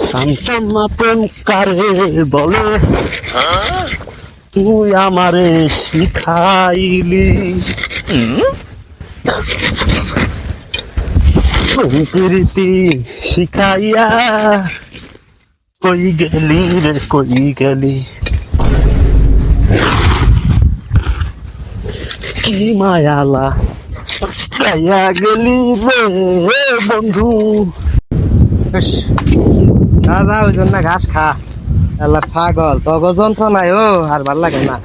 জানতাম না প্রেম কারে বলে তুই আমারে শিখাইলি প্রীতি শিখাইয়া কই গেলি রে কই গেলি কি মায়ালা গেলি রে বন্ধু ওই জন্য ঘাস খা। আল্লাহ ছাগল। তগ যন্ত্রণাই ও আর ভালো লাগে না।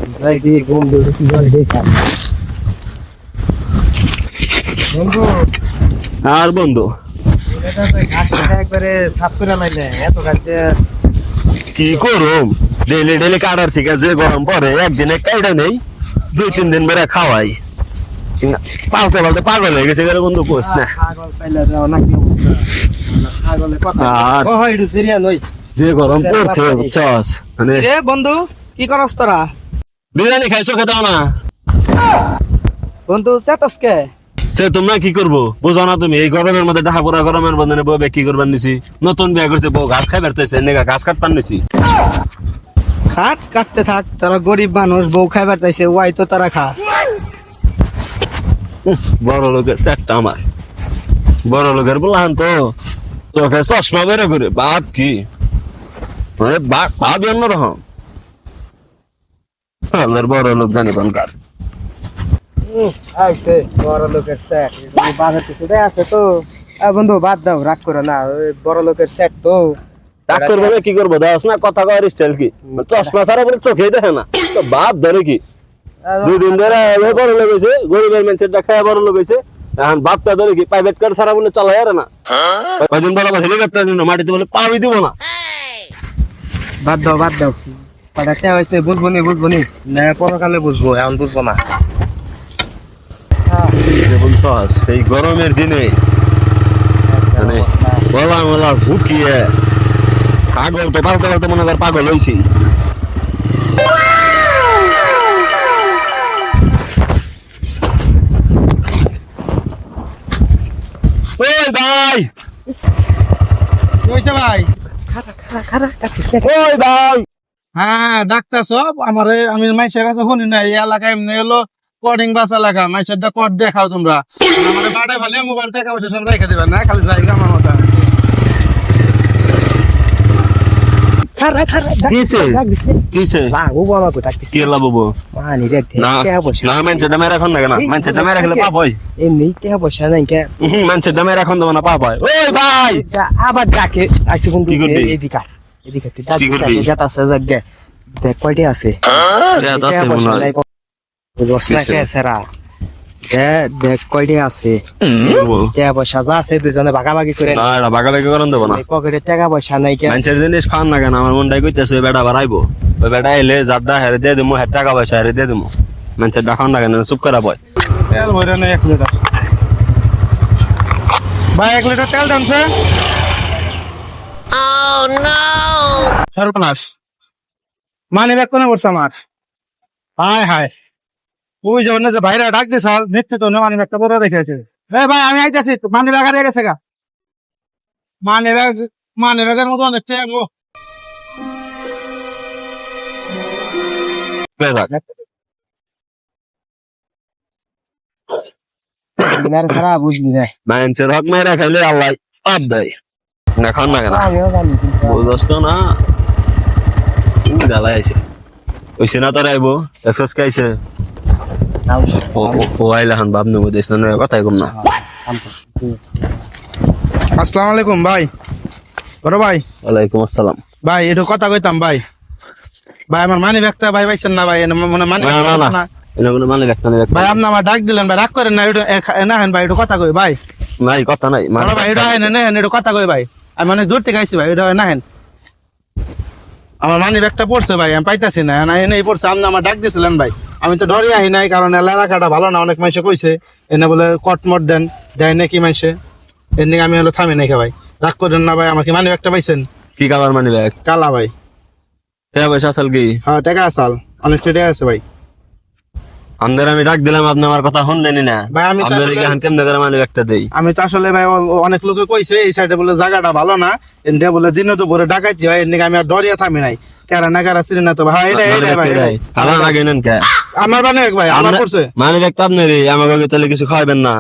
বন্ধু আর বন্ধু? একবারে সাফ করে লাইলে এত গাছে কি করুম? ডেলি ডেলি কাটার ঠিক যে গরম পরে একদিনে কাইটা নেই দুই তিন দিন বেড়ে খাওয়াই। পালতে পালতে পাগল হয়ে গেছে বন্ধু কোস না। পাইলে যে গরম পড়ছে বুঝছস? মানে রে বন্ধু কি করস তোরা? বিরিয়ানি খাইছো খেতাও না? বন্ধু চেতসকে সে তোমরা কি করব? বুঝো না তুমি এই গরমের মধ্যে ঢাকা পড়া গরমের মধ্যে বউ কি করবার নিছি। নতুন বিয়ে করছে বউ ঘাস খাই বেরতেছে নেগা ঘাস কাটতাম নিছি। খাট কাটতে থাক তোরা গরিব মানুষ বউ খাইবার চাইছে ওয়াই তো তারা খাস। উফ, বড় লোকের সেটটা আমার। বড় লোকের বললাম তো চোখে চশমা বেরো করে বাপ কি মানে বাপ বাপ অন্যরকম আমাদের বড় লোক জানি কোনকার আইছে বড় লোকের সেট বাজার কিছুটাই আছে তো আ বন্ধু বাদ দাও রাগ করো না ওই বড় লোকের সেট তো ডাক করব না কি করব দাস না কথা কয় স্টাইল কি চশমা ছাড়া বলে চোখেই দেখে না তো বাপ ধরে কি দুদিন ধরে এভাবে বড় লোক হয়েছে গরিবের মানুষের দেখায় বড় লোক হয়েছে এখন বাপটা ধরে কি প্রাইভেট কার ছাড়া বলে চালাই আর না? কয়দিন বড় হেলিকপ্টার জন্য মাটিতে বলে পাবি দিব না। বাদ দাও বাদ দাও। পাঠাতে হয়েছে বুঝব নি বুঝব নি? না পরকালে বুঝব এখন বুঝব না। বলছস এই গরমের দিনে মানে বলা পাগল তো পালতে মনে কর পাগল হয়েছি ওই ভাই। কইছে ভাই? ওই ভাই। হ্যাঁ ডাক্তার সব আমার আমি মাইসের কাছে শুনি না এই এলাকায় এমনি হলো কডিং বাস এলাকা। মাইসের দা কট দেখাও তোমরা। আমার বাড়ায় ভালো মোবাইল টাকা পয়সা সব রেখে দিবেন না? খালি জায়গা আবার ডাকে আইসে বন্ধু? এদিকে এদিকে দেখ কয়টি আছে দেখ, আছে। কয়টি পয়সা যা দুজনে ভাগাভাগি করে না এটা বাগাবাগি করেন দেবো না। এই পকেটে টাকা পয়সা নাই কে মানুষের জিনিস খান না কেন? আমার মনটাই কইতেছে ওই বেটা বাড়াইবো। ওই বেটা এলে যারটা হেরে দিয়ে দিমু হের টাকা পয়সা হেরে দিয়ে দিমু। মানুষের ডাকান না কেন? চুপ করা বয়। তেল ভরে নেই এক লিটার। ভাই এক লিটার তেল দেন স্যার। সর্বনাশ। মানে ব্যাগ কোনে পড়ছে আমার? হায় হায়। ওই যে যে ভাইরা ডাক দিয়ে সাল নিত্যে তো মানে ব্যাগটা বড় রেখেছে এ ভাই আমি আইতাছি মানে ব্যাগ হারিয়ে গেছে গা। মানে ব্যাগ মানে ব্যাগের মতো অনেক না তোর আইবো? এক্সাস খাইছে। ও ও- ও বাপ নেব দেশ না কথাই কম না আসসালামু আলাইকুম ভাই। বড় ভাই। ওয়ালাইকুম আসসালাম ভাই একটু কথা কইতাম ভাই। ভাই আমার মানি ব্যাগটা ভাই পাইছেন না ভাই? মনে মানি না না মানে ভাই আপনি আমার ডাক দিলেন ভাই। রাগ করেন না একটু এ- এ- না হেন ভাই একটু কথা কই ভাই। নাই কথা নাই ভাই এটা হেন না হেন একটু কথা কই ভাই। আমি মানে দূর থেকে আইছি ভাই এটা না হেন আমার মানি ব্যাগটা পড়ছে ভাই আমি পাইতাছি না না এনেই পড়ছে। আপনি আমার ডাক দিয়েছিলেন ভাই। আমি তো ডরে আহি নাই কারণ এলাকাটা ভালো না অনেক মানুষে কইছে। এনে বলে কটমট দেন দেয় নাকি মানুষে? এর নিকে আমি হলো থামি নাই ভাই? রাগ করেন না ভাই আমাকে মানি ব্যাগটা পাইছেন? কি কালার মানে ব্যাগ? কালা ভাই। আসল কি? হ্যাঁ টাকা আসাল। অনেক টাকা আছে ভাই। আমাদের আমি ডাক দিলাম আপনি আমার কথা শুনলেনি না। ভাই, আমি কেমনে করে মানে একটা দেই? আমি তো আসলে ভাই অনেক লোকে কইছে এই সাইডে বলে জায়গাটা ভালো না। এনদে বলে দিনে তো ভরে ডাকাইতে হয় এর আমি আর ডরিয়া থামি নাই। কেরা না কেরা চিনি না তো ভাই এটা এটা ভাই এটাই। আমার আগে নেন কে? আমার মানে ভাই আমার করছে মানে ব্যাগ তো আপনার আমাকে তাহলে কিছু খাওয়াবেন না।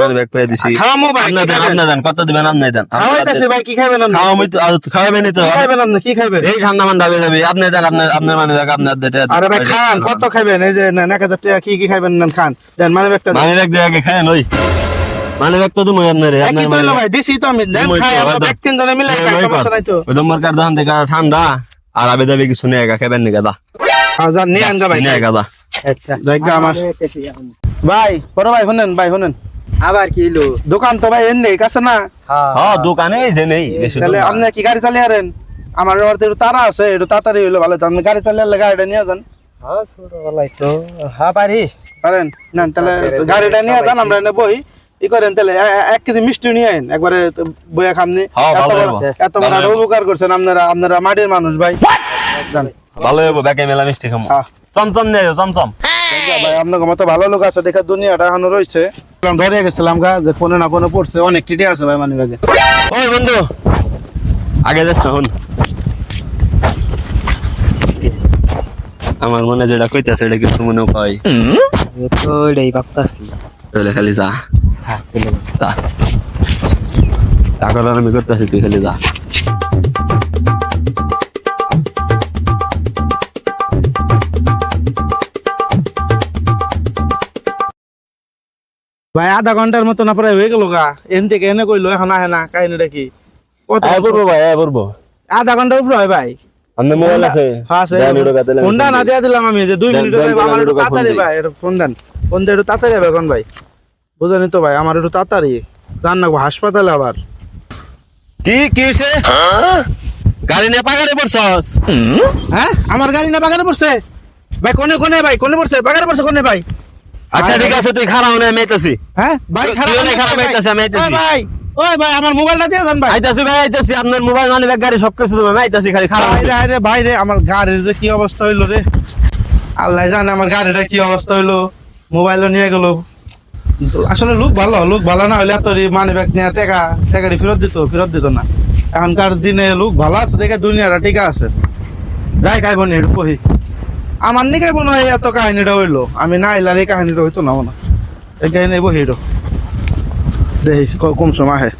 মানে ব্যাগ পেয়ে দিছি। খাওয়ামো ভাই কি দেন খাবেন? দেন কত দিবেন আপনি দেন? খাওয়াইতাছে ভাই কি খাবেন আপনি? খাওয়াবো তো আর খাওয়াবেনই তো। খাবেন আপনি? কি খাবেন এই ঠান্ডা মান্ডা হয়ে যাবে। আপনি দেন আপনার আপনার মানে ব্যাগ আপনার দেন আরে ভাই খান কত খাবেন এই যে না- এক হাজার টাকা কি কি খাবেন নেন খান। দেন মানে একটা মানে ব্যাগ দিয়ে আগে ওই। মানে ব্যাগ তো তুমি আপনার একই তো ভাই দিছি তো আমি। দেন খাই আমরা একদম। ব্যক্তি জনে মিলে খাই সমস্যা নাই তো। ওই দমর দোকান থেকে ঠান্ডা আর আবে দাবি কিছু নেই একা খাবেন নি গাদা হাজার নিয়ে আনগা ভাই নেই গাদা আচ্ছা। আমার। ভাই বড় ভাই শুনেন ভাই শুনেন। আবার কি হলো দোকান তো ভাই এনে কাছে না? হ্যাঁ। দোকানে এই যে নেই তাহলে আপনি কি গাড়ি চালিয়ে আরেন আমার একটু তারা আছে একটু তাড়াতাড়ি হইল ভালো। তো আপনি গাড়ি চালিয়ে আনলে গাড়িটা নিয়ে যান। হ্যাঁ ছোটবেলায় তো। হ্যাঁ পারি। পারেন? না তাহলে গাড়িটা নিয়ে যান আমরা এনে বই। ই করেন তাহলে এক কেজি মিষ্টি নিয়ে আইন। একবারে বইয়া খামনি। হ্যাঁ, এত ভালো বড় উপকার করছেন আপনারা আপনারা মাটির মানুষ ভাই। ভালো হইব ব্যাগে মেলা মিষ্টি খামো। হ্যাঁ। চমচম নেই চমচম। ভাই আপনার মতো ভালো লোক আছে দেখা দুনিয়াটা এখনও রয়েছে ধরে গেছিলাম গা যে ফোনে না ফোনে পড়ছে অনেক টিটি আছে ভাই মানে ব্যাগে ওই বন্ধু আগে যাস না হন আমার মনে যেটা কইতাছে এটা কিন্তু মনে তো এটাই ভাবতাছি। তাহলে খালি যা। টাকা আমি করতেছি তুই খালি যা। ভাই আধা ঘণ্টার মতো না প্রায় হয়ে গেল গা। এন থেকে এনে কইলো এখন আহে না কাহিনীটা কি? কত পড়ব ভাই আয় পড়ব। আধা ঘণ্টার উপরে হয় ভাই। আপনার মোবাইল আছে। হ্যাঁ আছে। ফোন না। দিয়া দিলাম আমি যে দুই দেন, মিনিট দেন, দেন, আমার একটু তাড়াতাড়ি। ভাই একটু ফোন দেন। ফোন দিয়ে একটু তাড়াতাড়ি হবে এখন ভাই। বুঝলেন তো ভাই আমার একটু তাড়াতাড়ি। জান না হাসপাতালে আবার। কি কি হইছে? গাড়ি নিয়ে পাগাড়ে পড়ছস? হ্যাঁ আমার গাড়ি না বাগানে পড়ছে। ভাই কোনে কোনে ভাই কোনে পড়ছে? বাগানে পড়ছে কোনে ভাই? আচ্ছা ঠিক আছে তুই খারাপ না আমি আইতাছি। হ্যাঁ? ভাই খারাপ অনেক খারাপ হইতাছে, আমি। ভাই ওই ভাই আমার মোবাইলটা দিয়ে যান ভাই। আইতাছি ভাই আইতাছি। আপনার মোবাইল মানে ব্যাগ গাড়ি সব কিছু তুমি আইতাছি খালি খারাপ ভাই রে, ভাই রে, আমার গাড়ির যে কি অবস্থা হইল রে? আল্লাহ জানে আমার গাড়িটা কি অবস্থা হইল। মোবাইলও নিয়ে গেল। আসলে লোক ভালো লোক ভালো না হইলে এত মানি ব্যাগ নিয়ে টাকা টাকাটি ফেরত দিত ফেরত দিত না। এখনকার দিনে লোক ভালো আছে দেখে দুনিয়াটা ঠিক আছে। যাই বোন একটু কহি আমার নিকাই মনে হয় এত কাহিনীটা হইল। আমি না এলার এই কাহিনীটা হইতো না মনে এই কাহিনী বহি দেখি ক- কম সময় আহে।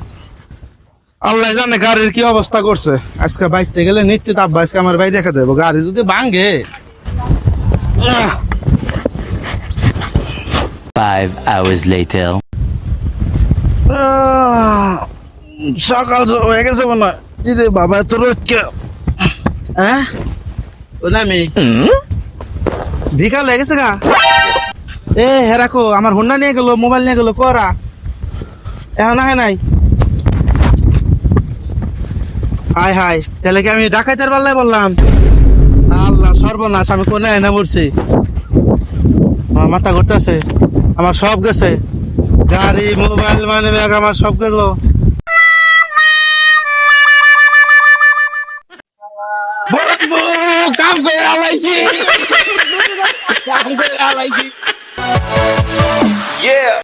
আল্লাহ জানে গাড়ির কি অবস্থা করছে। আজকে বাইকতে গেলে নিশ্চিত আব্বা আজকে আমার ভাই দেখা দেবো। গাড়ি যদি ভাঙ্গে আহ, Five hours later. আহ, সকাল হয়ে গেছে মনে হয়। বাবা এত রোদ কে হ্যাঁ? ও হয়ে গেছে গা। এ হেরাকো আমার হুন্ডা নিয়ে গেল, মোবাইল নিয়ে গেল, করা। এখন আহে নাই। হাই হাই তাহলে কি আমি ডাকাইতের পাল্লায় বললাম? আল্লাহ, সর্বনাশ, আমি কোনে এনে পড়ছি আমার মাথা ঘুরতেছে, আমার সব গেছে। গাড়ি, মোবাইল মানে ব্যাগ, আমার সব গেল। কাম করে আলাইছি। Y'all it like. Yeah.